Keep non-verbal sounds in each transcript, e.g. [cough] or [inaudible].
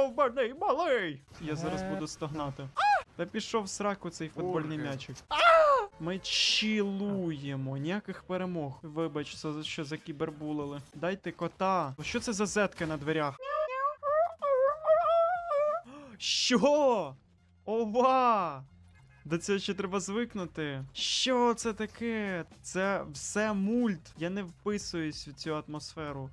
довбаний малий! Я зараз буду стогнати. Та пішов в сраку цей футбольний м'ячик. Ми чілуємо, ніяких перемог. Вибач, за що за кібербулили. Дайте кота. Що це за зетки на дверях? Що? Ова! До цього ще треба звикнути. Що це таке? Це все мульт. Я не вписуюсь у цю атмосферу.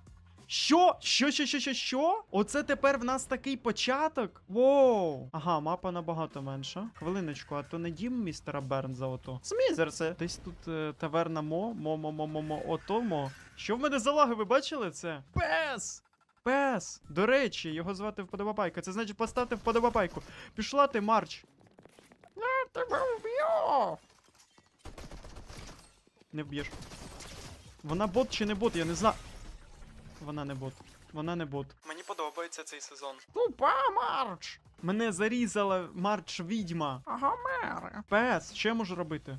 Що? Що, що, що, що, що? Оце тепер в нас такий початок? Воу! Ага, мапа набагато менша. Хвилиночку, а то не дім містера Бернза ото. Смізерсе. Десь тут е, таверна Мо, мо, мо, мо, мо, мо, ото мо. Що в мене за лаги, ви бачили це? Пес! Пес! До речі, його звати вподобайка. Це значить поставте вподобайку. Пішла ти, Марч. Я тебе вб'ю! Не вб'єш. Вона бот чи не бот, я не знаю. Вона не бот. Вона не бот. Мені подобається цей сезон. Тупа Марч! Мене зарізала Марч відьма. Ага. Пес, що я можу робити?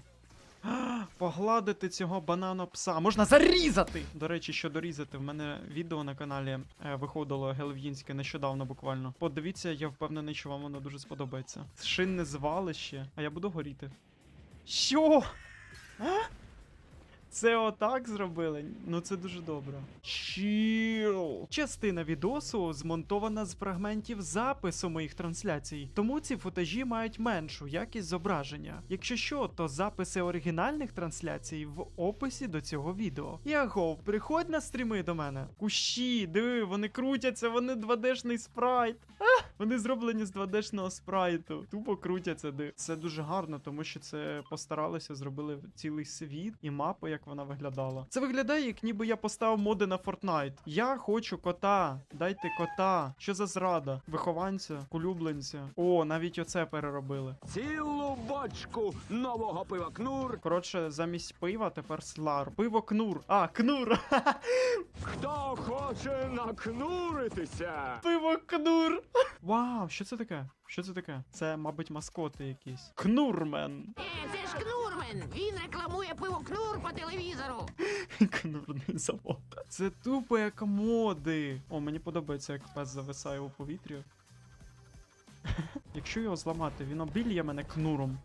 Погладити цього банано пса. Можна зарізати! До речі, що дорізати, в мене відео на каналі е, виходило гелов'їнське нещодавно буквально. Подивіться, я впевнений, що вам воно дуже сподобається. Шинне звалище, а я буду горіти. Що? А? Це отак зробили? Ну це дуже добре. Чіл. Частина відосу змонтована з фрагментів запису моїх трансляцій, тому ці футажі мають меншу якість зображення. Якщо що, то записи оригінальних трансляцій в описі до цього відео. Ягов, приходь на стріми до мене. Кущі, диви, вони крутяться, вони 2D-шний спрайт. А, вони зроблені з 2D-шного спрайту. Тупо крутяться, ди. Це дуже гарно, тому що це постаралися, зробили цілий світ і мапу, як вона виглядала. Це виглядає, як ніби я поставив моди на Fortnite. Я хочу кота. Дайте кота. Що за зрада? Вихованця, улюбленця. О, навіть оце переробили. Цілу бочку нового пива Кнур. Коротше, замість пива тепер слар. Пиво кнур. А, кнур. [laughs] Хто хоче накнуритися? Пиво кнур. Вау, що це таке? Що це таке? Це, мабуть, маскоти якісь. Кнурмен. Е, це ж Кнурмен. Він рекламує пиво Кнур по телевізору. [laughs] Кнурний завод. Це тупо як моди. О, мені подобається, як пес зависає у повітрі. [laughs] Якщо його зламати, він обільє мене кнуром.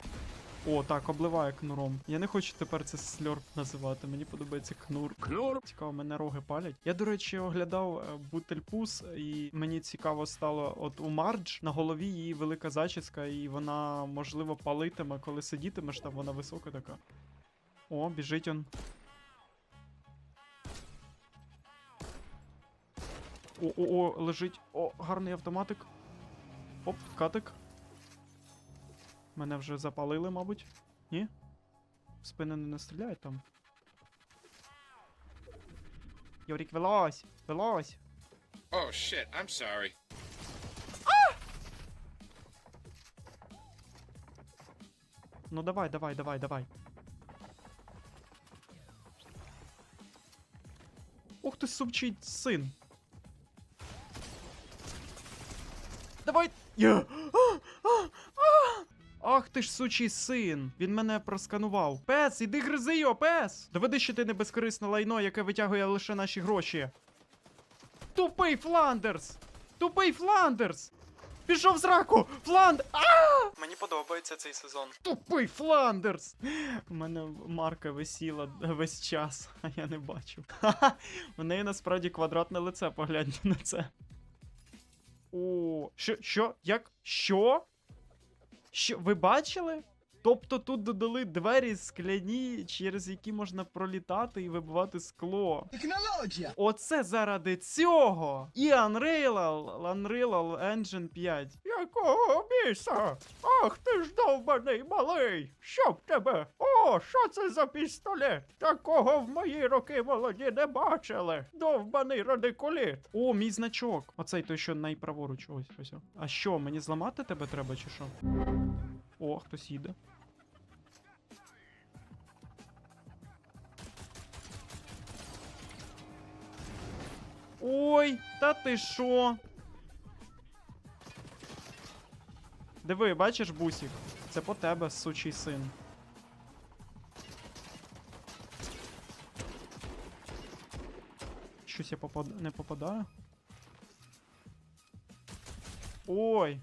О, так, обливає кнуром. Я не хочу тепер це сльорп називати. Мені подобається кнур. Кнур. Цікаво, мене роги палять. Я, до речі, оглядав е, Бутельпус, і мені цікаво стало, от у Мардж на голові її велика зачіска, і вона, можливо, палитиме, коли сидітимеш там, вона висока така. О, біжить он. О-о-о, лежить. О, гарний автоматик. Оп, катик. Мене вже запалили, мабуть. Ні? В спини не стріляють там. Йорік, вилазь! Вилазь! Oh shit, I'm sorry. Ну давай, давай, давай, давай. Ух ти, супчий син. Давай. Я. А! Ах ти ж сучий син! Він мене просканував. Пес, іди гризи його, пес! Доведи, що ти не безкорисне лайно, яке витягує лише наші гроші. Тупий Фландерс! Тупий Фландерс! Пішов з раку! Фланд! А! Мені подобається цей сезон. Тупий Фландерс! У мене марка висіла весь час, а я не бачу. Ха-ха! У неї насправді квадратне лице, погляньте на це. О, що, що? Як? Що? Що, ви бачили? Тобто тут додали двері скляні, через які можна пролітати і вибивати скло. Технологія! Оце заради цього! І Unreal, Unreal Engine 5. Якого біса? Ах ти ж довбаний малий! Щоб тебе? О, що це за пістолет? Такого в мої роки молоді не бачили. Довбаний радикуліт. О, мій значок. Оцей той, що найправоруч. Ось ось. А що, мені зламати тебе треба чи що? О, хтось їде. Ой, та ти що? Диви, бачиш, бусік? Це по тебе, сучий син. Щось я попад... не попадаю. Ой.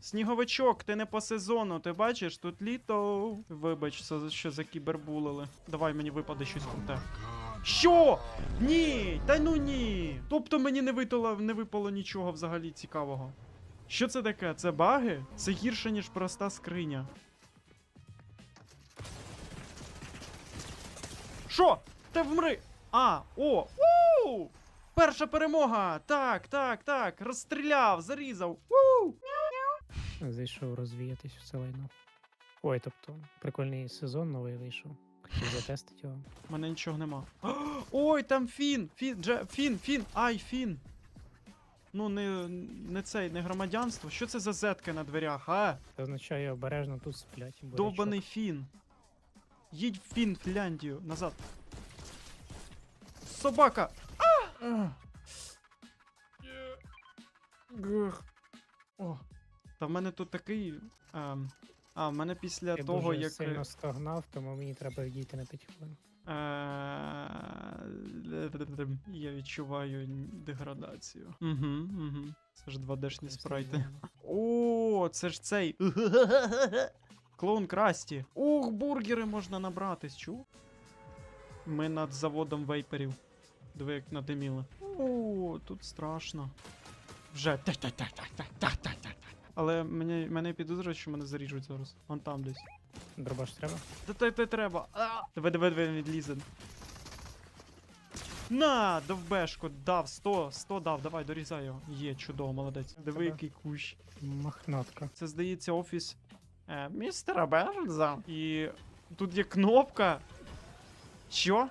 Сніговичок, ти не по сезону, ти бачиш, тут літо. Вибач, що за кібербулили. Давай мені випаде щось круте. Що? Ні! Та ну ні! Тобто мені не випало, не випало нічого взагалі цікавого. Що це таке? Це баги? Це гірше, ніж проста скриня. Що? Та вмри! А, о! У! Перша перемога! Так, так, так. Розстріляв, зарізав. У! Зайшов розвіятись в це лайно. Ой, тобто, прикольний сезон новий вийшов. Хотів затестити його. У мене нічого нема. [gasps] Ой, там фін! Фін, дже, фін, фін, ай, фін. Ну, не, не цей, не громадянство. Що це за зетки на дверях, а? Це означає обережно тут сплять. Довбаний фін. Їдь в Фінляндію, назад. Собака! А! Та в мене тут такий. ем, а, в мене після Я того, дуже як. сильно стогнав, тому мені треба відійти на 5 хвилин. Е, Я відчуваю деградацію. Угу, угу. Це ж 2D-шні спрайти. [laughs] О, це ж цей. Клоун Красті. Ух, бургери можна набратись, чув? Ми над заводом вейперів. Диви, як надиміли. О, тут страшно. Вже. Та-та-та-та-та-та-та-та. Але мені, мене підозрюють, що мене заріжуть зараз. Вон там десь. Дробаш треба? Та те те треба. А! Диви, диви, диви, він відлізе. На, довбешку, дав, 100, 100 дав, давай, дорізай його. Є, чудово, молодець. Диви, Тебе. який кущ. Махнатка. Це здається офіс е, містера Бернза. І тут є кнопка. Що?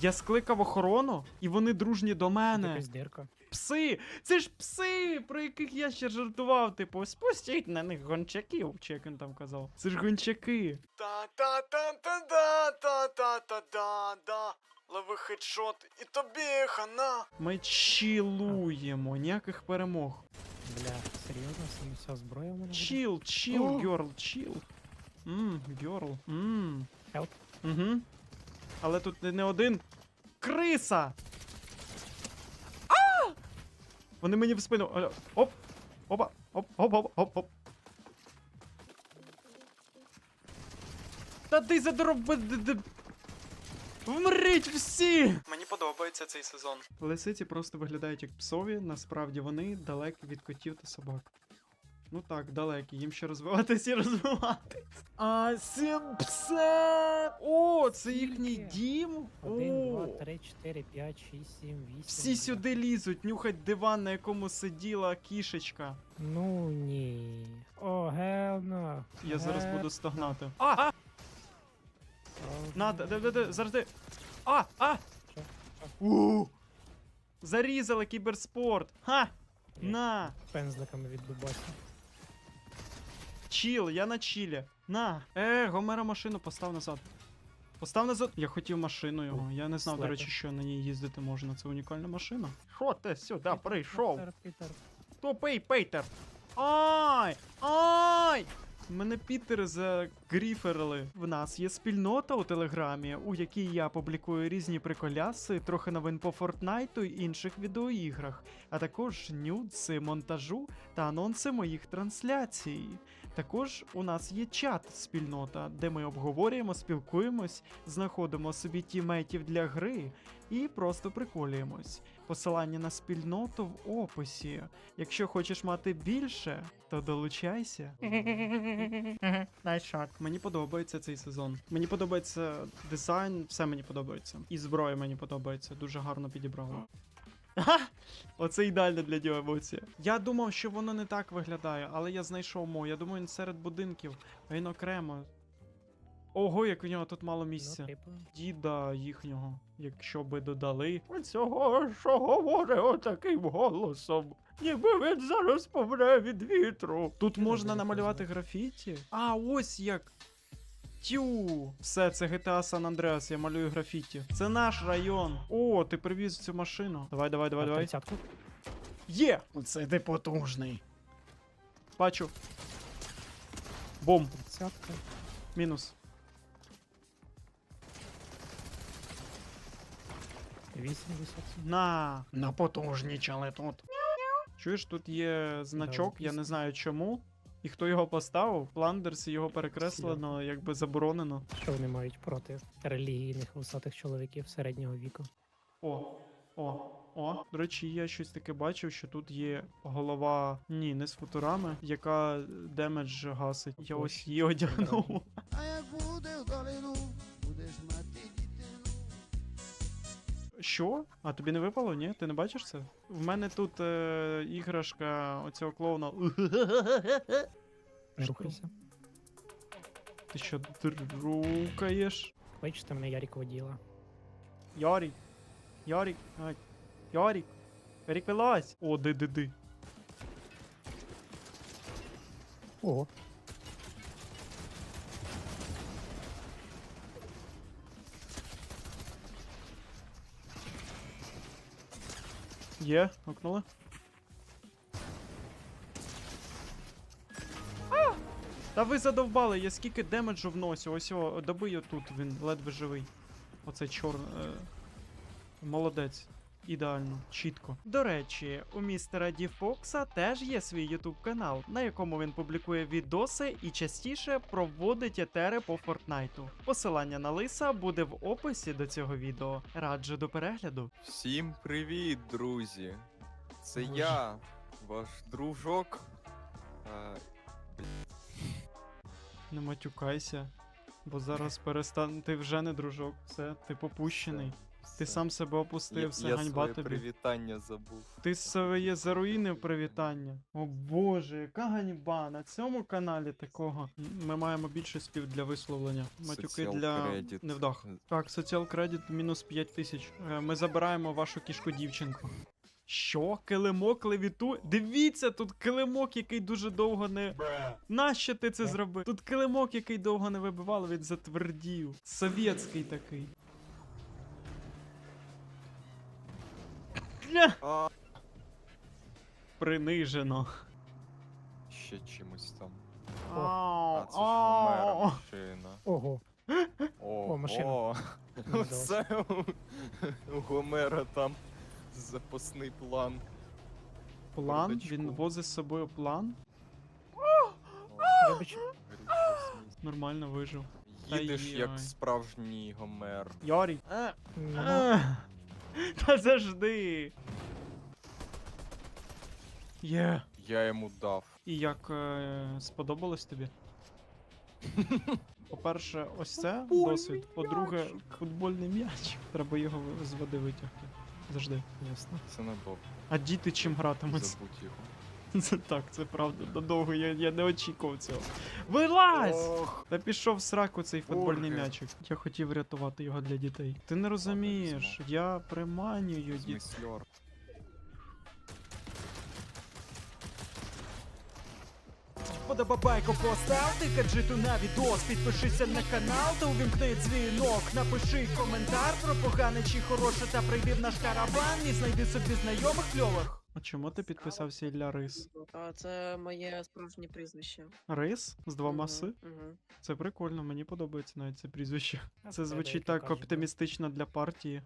Я скликав охорону, і вони дружні до мене. Якась дирка. Пси! Це ж пси, про яких я ще жартував. Типу, спустіть на них гончаків, чи як він там казав. Це ж гончаки. Та-та-та-та-да-та-та-та-да-да. Лови хедшот і тобі хана. Ми чилуємо, ніяких перемог. Бля, серйозно, саме вся зброя в мене чил, О! герл, чил. Мм, герл. Мм. Help. Угу. Але тут не один. Криса! Вони мені в спину. Оп! Опа! Оп, оп, оп, оп, оп. Та ти задроби. Вмріть всі! Мені подобається цей сезон. Лисиці просто виглядають як псові, насправді вони далекі від котів та собак. Ну так, далекі, їм ще розвиватися і розвиватись. А сімпсе! О, це їхній дім? Один, два, О, три, чотири, п'ять, шість, сім, вісім. всі сюди лізуть, нюхать диван, на якому сиділа кішечка. Ну ні. О, гелно. Я зараз буду стогнати. А! а! О, Надо, де, де, де, зараз де. А! А! Що? У! Зарізали кіберспорт! Ха! Є. На! Пензликами від дубасі. Чіл, я на чілі. На. Е, Гомера машину постав назад. Постав назад. Я хотів машину його. Я не знав, до речі, що на ній їздити можна. Це унікальна машина. Що ти сюди прийшов? Пітер, Пітер. Тупий Пейтер. Ай! Ай! Мене Пітер загріферили. В нас є спільнота у Телеграмі, у якій я публікую різні приколяси, трохи новин по Фортнайту і інших відеоіграх, а також нюдси, монтажу та анонси моїх трансляцій. Також у нас є чат спільнота, де ми обговорюємо, спілкуємось, знаходимо собі тімейтів для гри і просто приколюємось. Посилання на спільноту в описі. Якщо хочеш мати більше, то долучайся. Найшот. Мені подобається цей сезон. Мені подобається дизайн, все мені подобається. І зброя мені подобається. Дуже гарно підібрали. Ага! [laughs] Оце ідеально для нього емоція. Я думав, що воно не так виглядає, але я знайшов мо. Я думаю, він серед будинків, а він окремо. Ого, як у нього тут мало місця. Ну, типу. діда їхнього, якщо би додали цього, що говорить отаким голосом. Ніби він зараз помре від вітру. Тут можна намалювати графіті. А, ось як. Тю, все, це GTA San Andreas, я малюю графіті. Це наш район. О, ти привіз цю машину. Давай, давай, давай, давай. тридцятку? Є! Оце ти потужний. Бачу. Бум, Тридцятка. мінус. Вісімдесят. На, напотужнічали тут. Чуєш, тут є значок, я не знаю чому. І хто його поставив? Пландерс і його перекреслено, якби заборонено. Що вони мають проти релігійних вусатих чоловіків середнього віку? О, о, о. До речі, я щось таке бачив, що тут є голова. Ні, не з футурами, яка демедж гасить. Я ось її одягнув. А як буде вдалину, будеш мати. Що? А тобі не випало? Ні? Ти не бачиш це? В мене тут е, іграшка оцього клоуна. Рухайся. Ти що, друкаєш? Бачите, мене Ярік воділа. Ярік. Ярік. Ай. Ярік. Ярік вилазь. О, ди ди ди. Ого, Є, окнули. А! Та ви задовбали, я скільки демеджу вносю. Ось його, добий отут, він ледве живий. Оцей чорний. Е... Молодець. Ідеально, чітко. До речі, у містера Діфокса теж є свій ютуб канал, на якому він публікує відоси і частіше проводить етери по Фортнайту. Посилання на лиса буде в описі до цього відео. Раджу до перегляду. Всім привіт, друзі! Це Боже. я, ваш дружок. Е, Не матюкайся, бо зараз перестан. Ти вже не дружок, все, ти попущений. Ти сам себе опустив, все я ганьба своє тобі. привітання забув. Ти своє заруїнив привітання. О боже, яка ганьба! На цьому каналі такого. Ми маємо більше спів для висловлення. Матюки для кредит. невдах. Так, соціал кредит мінус 5 тисяч. Е, Ми забираємо вашу кішку дівчинку. Що? Килимок левіту? Дивіться, тут килимок, який дуже довго не. Нащо ти це зробив? Тут килимок, який довго не вибивали, він затвердів. Совєтський такий. А, Принижено. ще чимось там. О, А, це ж ау. машина. ого. О, О, машина. О, [laughs] Мені у, у Гомера там запасний план. План? Бардачку. Він возить з собою план? Вибач, Горючий смісь. Нормально вижив. Їдеш як справжній Гомер. А. [laughs] Та завжди. Є. Я йому дав. І як е, сподобалось тобі? [laughs] По-перше, ось це досвід. По-друге, футбольний м'яч. Треба його з води витягти. Завжди. ясно. Це надовго. А діти чим гратимуть? Забудь його. Це так, це правда. Надовго я, я не очікував цього. Вилазь! Ох, Та пішов в сраку цей футбольний Ольги. м'ячик. Я хотів врятувати його для дітей. Ти не розумієш, я приманюю дітей. змисльор. Подобайку постав, ти каджиту на відос, підпишися на канал та увімкни дзвінок. Напиши коментар про погане чи хороше та прийди в наш караван і знайди собі знайомих кльових. А чому ти підписався Ілля Рис? А це моє справжнє прізвище. Рис з двома Мгм, си? мгм. Це прикольно, мені подобається навіть це прізвище. Це звучить так оптимістично для партії.